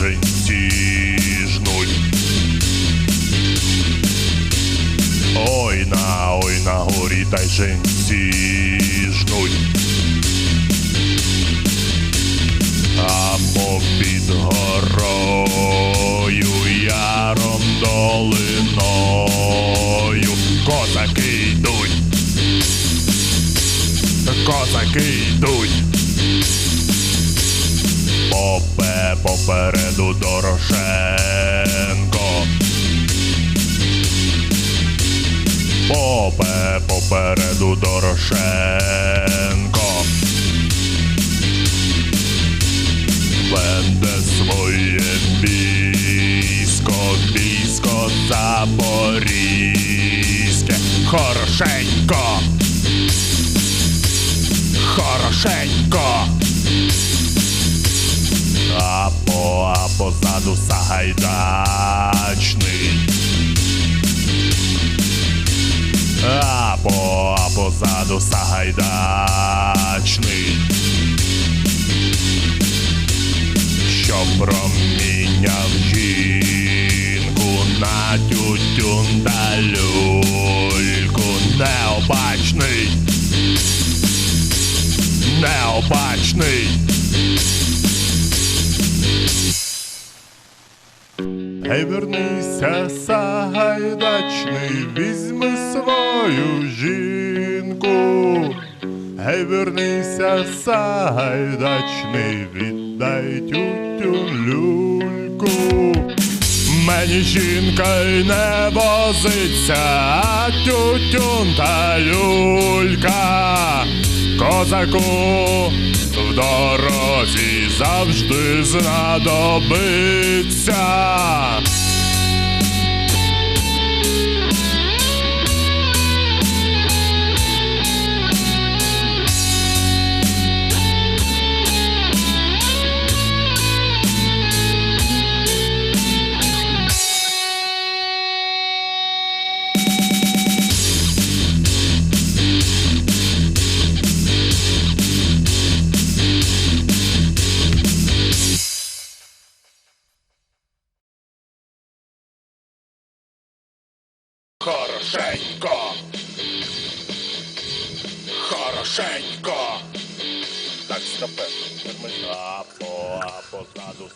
жінці жнуть. Ой на, ой на горі та й жінці жнуть. А попід горою яром долиною козаки йдуть, козаки йдуть. Попе попереду Дорошенко. Попе попереду Дорошенко. Веде своє військо, військо запорізьке. Хорошенько. Хорошенько. А Сагайдачний. А по, а позаду Сагайдачний. Що проміняв жінку на тютюн та люльку. Необачний. Необачний. Гей, вернися, Сагайдачний, візьми свою жінку. Гей, вернися, Сагайдачний, віддай тютюн люльку. Мені жінка й не возиться, а тютюн та люлька. Козаку в дорозі завжди знадобиться. Хорошенько. Хорошенько. Так, стопе. Нормально. по, а позаду